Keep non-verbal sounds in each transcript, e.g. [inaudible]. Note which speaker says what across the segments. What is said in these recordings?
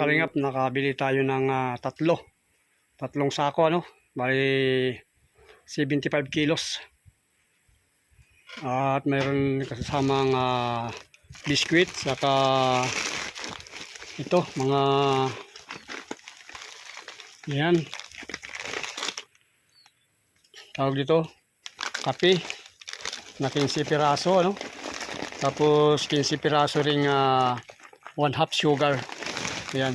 Speaker 1: mga nakabili tayo ng ah, tatlo. Tatlong sako ano, bali 75 kilos. At mayroon kasamang ah, biskwit, saka ito, mga yan. Tawag dito, kape na 15 piraso ano. Tapos 15 piraso ring ah, one half sugar. Ayan.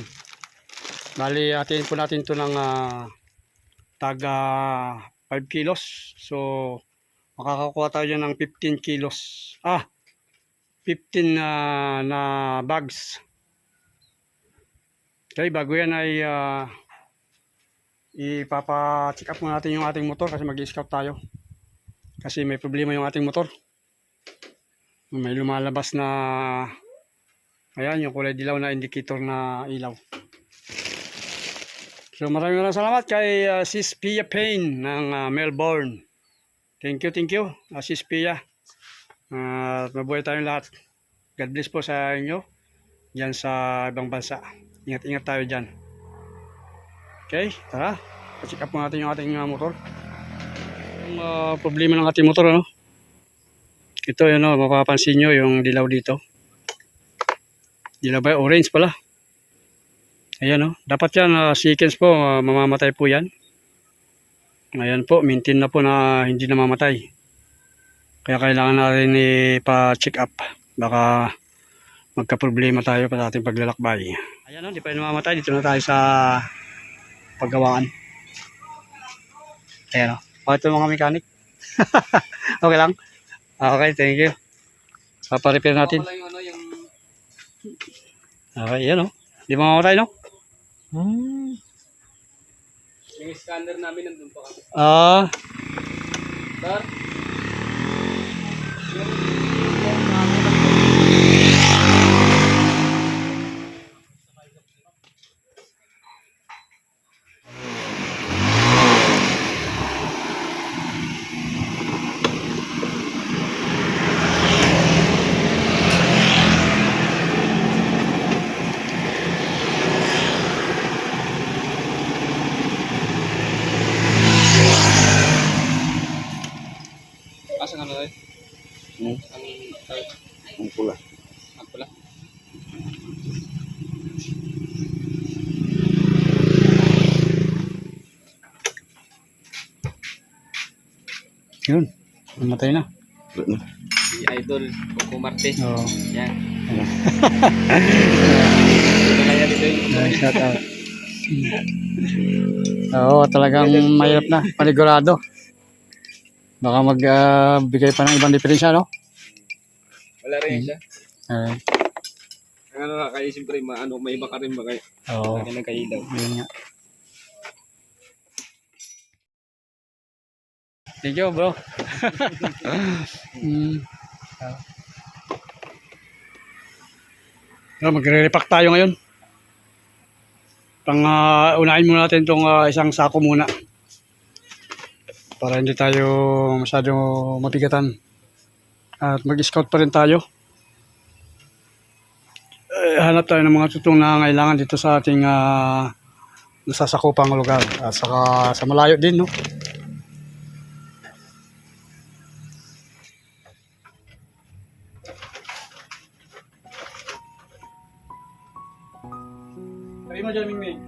Speaker 1: Bali, atin po natin to ng ah, taga 5 kilos. So, makakakuha tayo ng 15 kilos. Ah, 15 na na bags. Okay, bago yan ay ah, ipapa-check up muna natin yung ating motor kasi mag-scout tayo. Kasi may problema yung ating motor. May lumalabas na ayan yung kulay dilaw na indicator na ilaw. So maraming maraming salamat kay uh, Sis Pia Payne ng ah, Melbourne. Thank you, thank you, uh, Sis Pia. At mabuhay tayong lahat. God bless po sa inyo dyan sa ibang bansa. Ingat-ingat tayo dyan. Okay, tara. Pa-check up po natin yung ating motor. Yung ah, problema ng ating motor, ano? Ito, yun, oh, mapapansin nyo yung dilaw dito. Dilaw ba? Orange pala. Ayan, oh. Dapat yan, ah, seconds po, ah, mamamatay po yan. Ayan po, maintain na po na hindi namamatay. Kaya kailangan natin ipa-check up. Baka magka-problema tayo sa ating paglalakbay. Ayan, oh, di pa yun namamatay. Dito na tayo sa paggawaan. Ayan, oh. Bakit ito mga mechanic? [laughs] okay lang? Ah, Okay, thank you. Paparepair natin.
Speaker 2: Wala yung ano, yung...
Speaker 1: Okay, yan o. Di mamamatay, no?
Speaker 2: Yung scanner namin nandun pa kami.
Speaker 1: Ah,
Speaker 2: Sir?
Speaker 1: Namatay na.
Speaker 3: Na.
Speaker 2: Si Idol, Coco Marte.
Speaker 1: Oo.
Speaker 2: Yan.
Speaker 1: Ayan.
Speaker 2: Na yan.
Speaker 1: Nice shout out. Oo, talagang mahirap na. Panigurado. Baka magbigay pa ng ibang diferensya, no?
Speaker 2: Wala rin siya. Ang ano nga, kaya siyempre, ma, ano, may iba ka rin ba kayo?
Speaker 1: Oo.
Speaker 2: Lagi nagkailaw.
Speaker 1: Yun nga. Thank you, bro. mm. Ah, magre-repack tayo ngayon. Pang ah, unahin muna natin itong ah, isang sako muna. Para hindi tayo masyado mapigatan. At mag-scout pa rin tayo. Eh, hanap tayo ng mga tutong na kailangan dito sa ating ah, nasasakupang lugar. At saka sa malayo din, no? Dyan, Mingming.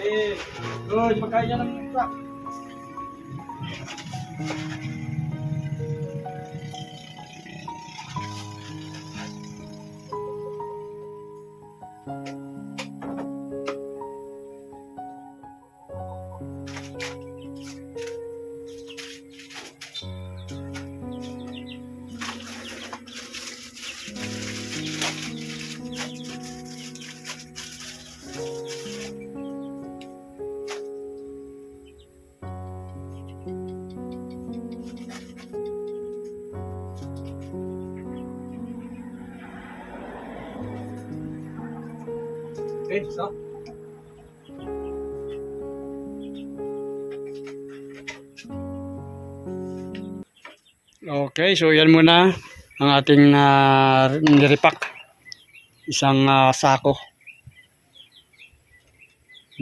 Speaker 1: Eh, good. Magkain yan ng truck. Okay, so. Okay, so yan muna. ang ating uh, niripak. Isang ah, sako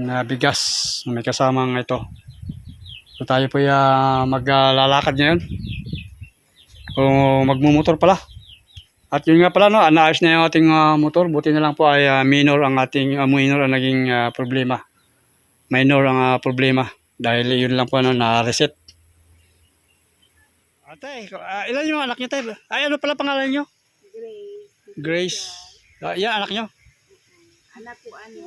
Speaker 1: na bigas na may kasamang ito. So tayo po uh, maglalakad ngayon. O magmumotor pala. At yun nga pala, no, naayos na yung ating ah, motor. Buti na lang po ay ah, minor ang ating, ah, minor ang naging ah, problema. Minor ang ah, problema. Dahil yun lang po ano, na-reset. Ate, ah, ilan yung anak niyo, tayo? Ay, ano pala pangalan niyo?
Speaker 4: Grace.
Speaker 1: Grace. Ah, yan, anak niyo?
Speaker 4: Anak ko ano,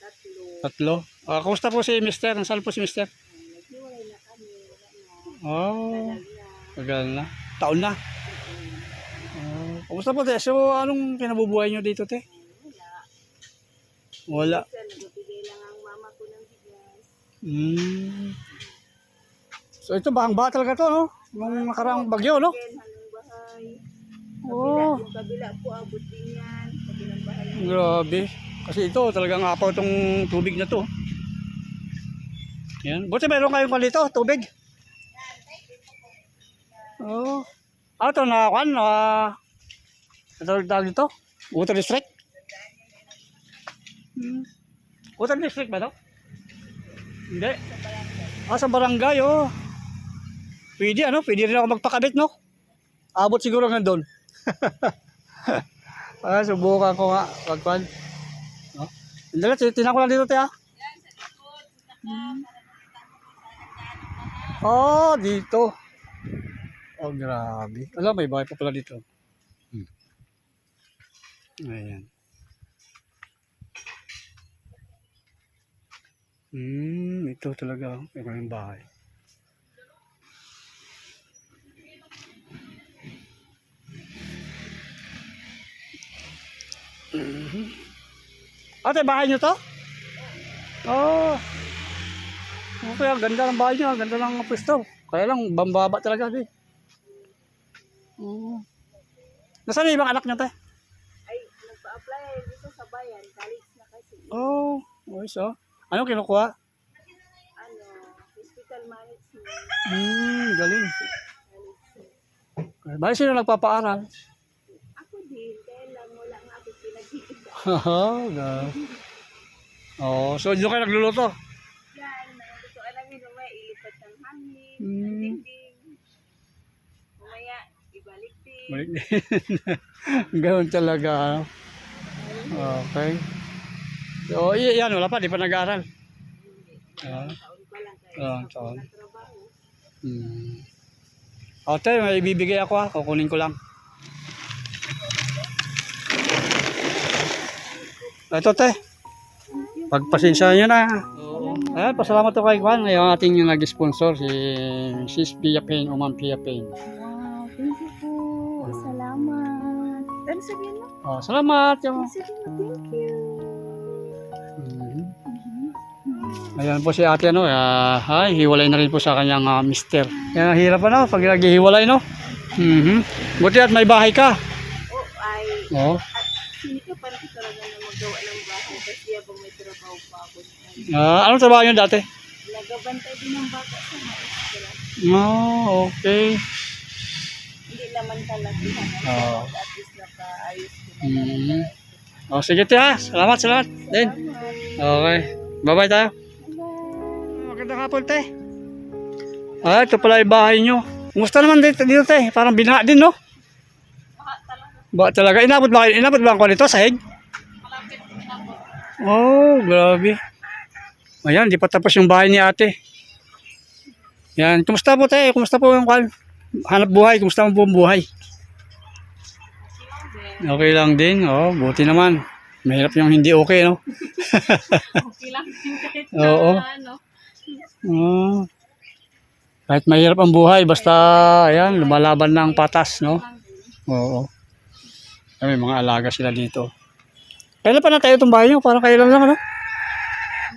Speaker 4: tatlo.
Speaker 1: Tatlo. Ah, kumusta po si Mister? Nasaan po si Mister?
Speaker 4: Naghiwalay na kami. Wala na.
Speaker 1: Oh,
Speaker 4: tagal na.
Speaker 1: Taon na. Kumusta po, te? So, anong kinabubuhay niyo dito, te? Wala.
Speaker 4: Kasi nagbibigay lang ang mama ko ng bigas.
Speaker 1: Mm. So, ito ba ang ba talaga to, no? Nung nakaraang bagyo, no?
Speaker 4: Hanong bahay.
Speaker 1: Oh,
Speaker 4: Yung kabila po, abot din yan. Kabilang bahay.
Speaker 1: grabe. Kasi ito, talagang apaw itong tubig na to. Yan. Buti meron kayong kwan dito, tubig. Oh. Ah, ito na kwan, ah. Ito tawag dito? Water district? Hmm. Water district ba to? Hindi. Ah, sa barangay, oh. Pwede, ano? Pwede rin ako magpakabit, no? Abot siguro nga doon. [laughs] ah, subukan ko nga. Pagkwan. No? Dala, tinan ko lang dito, te, ah. Oh, dito. Oh, grabe. Alam, may bahay pa pala dito. Ayan. Hmm, ito talaga. oh. Ito yung bahay. Mhm. Ate, bahay niyo to? Oh. Okay, ang ganda ng bahay niyo, ang ganda ng pwesto. Kaya lang, bambaba talaga di. Oo. Nasaan yung ibang anak niyo, te?
Speaker 4: Dito bayan. College na kasi.
Speaker 1: Oh, ayos oh. Ano kinukuha?
Speaker 4: Ano, hospital management.
Speaker 1: Hmm, galing. Bakit sino nagpapaaral?
Speaker 4: Ako din, kaya lang wala nga ako.
Speaker 1: Haha, ga. Oh, so doon kayo nagluluto?
Speaker 4: Yan, gusto namin umaya ilipat ng hangin,
Speaker 1: Mm.
Speaker 4: ng dingding. Umaya, ibalik din.
Speaker 1: Balik din. [laughs] Ganoon talaga. ano? Okay. So, y- yan, wala pa, di pa nag-aaral. Ah,
Speaker 4: Taon pa lang kaya
Speaker 1: ah, taon. Hmm. Ate, may ibibigay ako ha. Kukunin ko lang. Ito, te. Pagpasensya nyo na. Ayan, pasalamat ko kay Juan. Yung ating yung nag-sponsor, si Sis Pia Payne, o Ma'am Pia Payne.
Speaker 4: Wow, thank you po. Salamat. Ano sabihin?
Speaker 1: Oh, salamat. Yung...
Speaker 4: Thank you.
Speaker 1: Mhm. Ayan po si ate ano, ah, ay, hiwalay na rin po sa kanyang ah, mister. Yan, hirap ano, pag naghihiwalay no. Mhm. Buti at may bahay ka.
Speaker 4: Oh, ay,
Speaker 1: Oo.
Speaker 4: at sinikapan ko talaga na magawa ng bahay kasi habang may trabaho pa ako.
Speaker 1: Ah, anong trabaho yun dati?
Speaker 4: Nagabantay din ng bata sa mga eskwela.
Speaker 1: Oh, okay.
Speaker 4: Hindi naman kalakihan.
Speaker 1: Oo.
Speaker 4: At least na.
Speaker 1: Mhm. Oh, sige te ha. Salamat, salamat. Din. Okay. Bye-bye tayo. Magandang hapon, te. Ah, ito pala yung bahay nyo. Kumusta naman dito, dito, te? Parang binaha din, no? Ba talaga? Inabot ba kayo? Inabot ba ang nito? Sahig? Oh, grabe. Ayan, di pa tapos yung bahay ni ate. Yan, kumusta po, te? Kumusta po yung kwan? Hanap buhay, kumusta mo po ang buhay? Okay lang din. Oh, buti naman. Mahirap yung hindi okay, no? [laughs]
Speaker 4: Okay lang din kahit
Speaker 1: Oo.
Speaker 4: ano.
Speaker 1: Oh. Kahit mahirap ang buhay, basta, ayan, lumalaban ng patas, no? Oo. Ay, may mga alaga sila dito. Kailan pa na tayo itong bahay nyo? Parang kailan lang, ano?
Speaker 4: Mga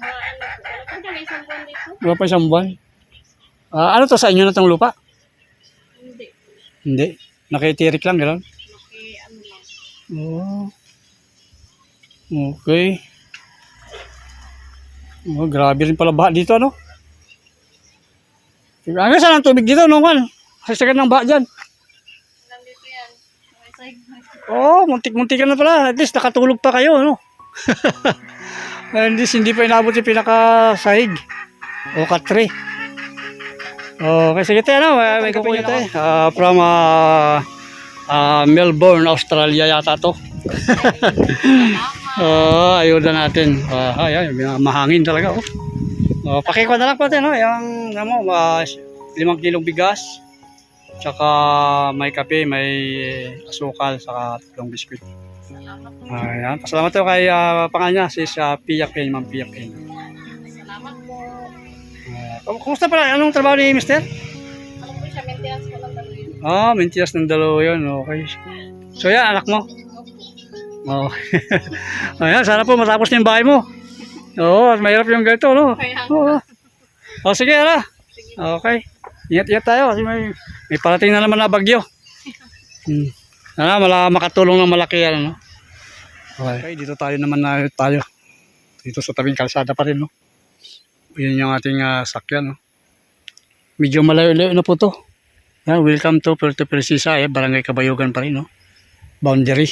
Speaker 4: wala pa kami isang buwan dito.
Speaker 1: Wala pa isang buwan. Ah, ano to sa inyo na itong lupa?
Speaker 4: Hindi.
Speaker 1: Hindi. Nakitirik lang, gano'n?
Speaker 4: Ano.
Speaker 1: Oh. Okay. Oh, grabe rin pala baha dito, ano? Hanggang saan ang tubig dito, no, man? Sasagan ng baha dyan.
Speaker 4: Nandito yan.
Speaker 1: Oh, muntik-muntik na pala. At least nakatulog pa kayo, no? [laughs] At least hindi pa inabot yung pinakasahig. O katre. Okay, sige tayo, no? May, kape tayo. Ah, from ah, ah, Melbourne, Australia yata to. Oo, [laughs] ayuda natin. Ah, ay, ay, mahangin talaga, oh. Oh, pakikuha na lang po no? Yung, ano ah, limang kilong bigas. Tsaka may kape, may asukal, saka tatlong biskuit. Ayan. Pasalamat tayo kay uh, pangalan niya, si uh, Pia Payne, Ma'am Pia Payne.
Speaker 5: Salamat po.
Speaker 1: Uh, kumusta pala? Anong trabaho ni Mister? Ah, mentiras ng dalawa yun. Okay. So yan, anak mo. Oo. [laughs] Ayan, sana po matapos na yung bahay mo. Oo, at mahirap yung ganito, no?
Speaker 5: Kaya,
Speaker 1: Oo. O sige, ala. Okay. Ingat-ingat tayo kasi may, may parating na naman na bagyo. Hmm. Sana mala, makatulong ng malaki yan, no? Okay. okay, dito tayo naman na tayo. Dito sa tabing kalsada pa rin, no? Yan yung ating ah, sakyan, no? Medyo malayo-layo na po to. Yan, welcome to Puerto Princesa, eh. Barangay Kabayugan pa rin, no? Boundary.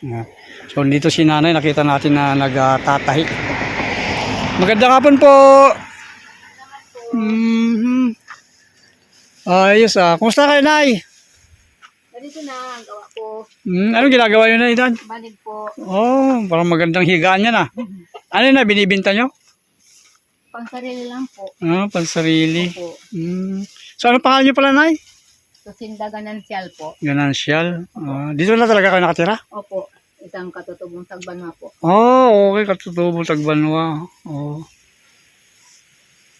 Speaker 1: Yan. So, dito si nanay, nakita natin na nagtatahi. Magandang hapon po. Mhm. Ayos ah. Kumusta kayo, Nay?
Speaker 5: ganito na ang gawa ko.
Speaker 1: Hmm, anong ginagawa nyo na idan?
Speaker 5: Banig po.
Speaker 1: Oh, parang magandang higaan yan ah. [laughs] Ano na, binibinta nyo?
Speaker 5: Pang sarili lang po.
Speaker 1: Ah, pansarili.
Speaker 5: Po.
Speaker 1: Hmm. So, ano pangalan nyo pala, Nay?
Speaker 5: Susinda Ganancial po.
Speaker 1: Ganansyal. Ah, dito na talaga kayo nakatira?
Speaker 5: Opo. Isang katutubong tagbanwa po.
Speaker 1: Oh, okay. Katutubo, Tagbanwa. Oh.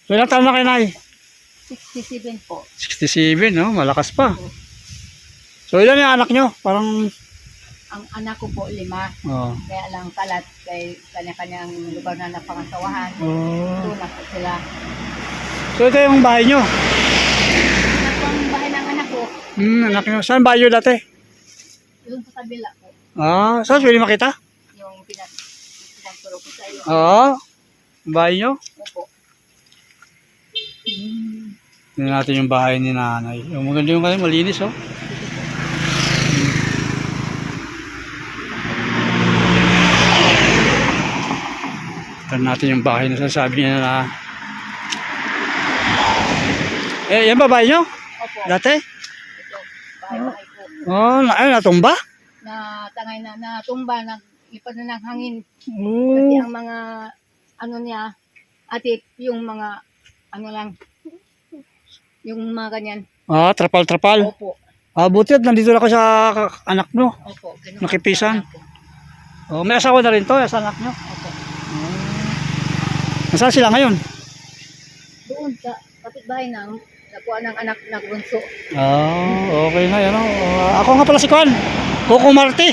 Speaker 1: So, ilang taon na kayo, Nay?
Speaker 5: 67 po.
Speaker 1: 67, no? Malakas pa. So, ilan yung anak nyo? Parang,
Speaker 5: Ang anak ko po, lima.
Speaker 1: oh.
Speaker 5: Kaya lang kalat kay kanya-kanyang lugar na napangasawahan.
Speaker 1: Oh.
Speaker 5: Tulak po sila.
Speaker 1: So, ito yung bahay nyo.
Speaker 5: Anak ko ang bahay ng anak ko.
Speaker 1: Hmm, anak nyo. Saan bahay nyo dati?
Speaker 5: Doon sa kabila po.
Speaker 1: Ah, saan? Pwede makita?
Speaker 5: Yung pinag pinagturo ko sa iyo.
Speaker 1: Oo. bahay nyo.
Speaker 5: Opo.
Speaker 1: Tingnan natin yung bahay ni nanay. Yung maganda yung kanil, malinis, oh. Tignan natin yung bahay na sasabi niya na Eh, yan ba bahay nyo?
Speaker 5: Opo.
Speaker 1: Dati?
Speaker 5: Ito. Bahay-bahay po.
Speaker 1: Oh, na, ay, natumba?
Speaker 5: Na tangay na natumba, naglipad na ng hangin. Kasi
Speaker 1: Oh.
Speaker 5: ang mga ano niya, atip, yung mga ano lang, yung mga ganyan.
Speaker 1: Ah, trapal-trapal.
Speaker 5: Opo.
Speaker 1: Ah, buti at nandito na ako sa anak mo.
Speaker 5: Opo. Ganun.
Speaker 1: Nakipisan?
Speaker 5: Opo.
Speaker 1: Oh, may asawa na rin to, sa anak nyo.
Speaker 5: Opo.
Speaker 1: Nasaan sila ngayon?
Speaker 5: Doon sa kapitbahay na, nakuha ng anak na bunso.
Speaker 1: Ah, okay na yan. Oh. ako nga pala si Kwan. Coco Marti.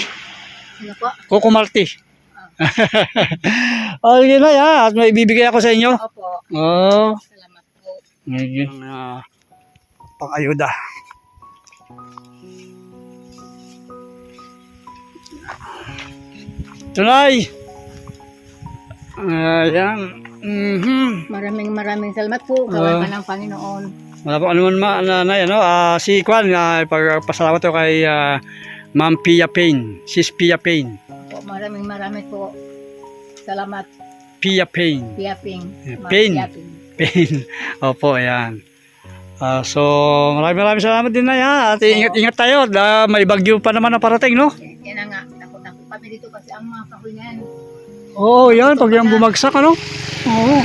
Speaker 5: Sino po?
Speaker 1: Coco Marti. oh, yun na yan. At may ibibigay ako sa inyo.
Speaker 5: Opo.
Speaker 1: Oh.
Speaker 5: Salamat po.
Speaker 1: Ngayon. Uh, pang-ayuda. Tunay. Ayan. Mhm.
Speaker 5: Maraming maraming salamat po.
Speaker 1: Ah.
Speaker 5: Gawa ka ng Panginoon.
Speaker 1: Wala po anuman ma nanay ano ah, si Kwan uh, pagpasalamat ko kay ah, Ma'am Pia Payne, Sis Pia Payne.
Speaker 5: Po, maraming maraming po. Salamat,
Speaker 1: Pia Payne. Yeah,
Speaker 5: Ma'am
Speaker 1: Pain.
Speaker 5: Piaping.
Speaker 1: Payne. [laughs] Opo, ayan. Ah, so, maraming maraming salamat din na yan. At ingat-ingat tayo. Da, may bagyo pa naman na parating, no?
Speaker 5: Yan na nga. Takot-takot kami dito kasi ang mga kahoy niyan.
Speaker 1: Oo, yan. Pag yung bumagsak, ano? Oo.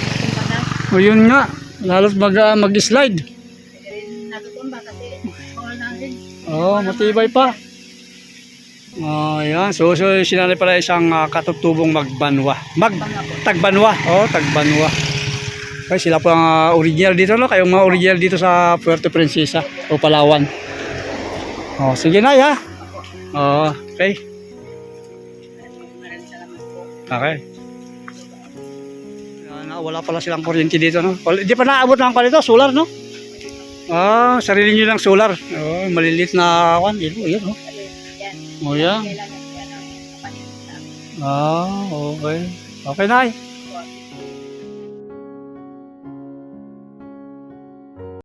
Speaker 5: Na.
Speaker 1: O, yun nga. Lalo't mag, ah, mag-slide. Oo, matibay pa. Oh, yan. So, so sinanay pala isang ah, katutubong magbanwa. Mag. Tagbanwa. Oh, Tagbanwa. Okay, sila po ang ah, original dito, no? Kayong mga original dito sa Puerto Princesa o Palawan. Oh, sige na, ya. Oh, okay. Okay. Ah, wala pala silang kuryente dito, no? Hindi pa naabot ng dito, solar, no? Ah, sarili nyo lang solar. Oh, malilit na kwan. Yun, yun, oh. Oh, yan.
Speaker 5: Amin.
Speaker 1: Ah, okay. Okay na,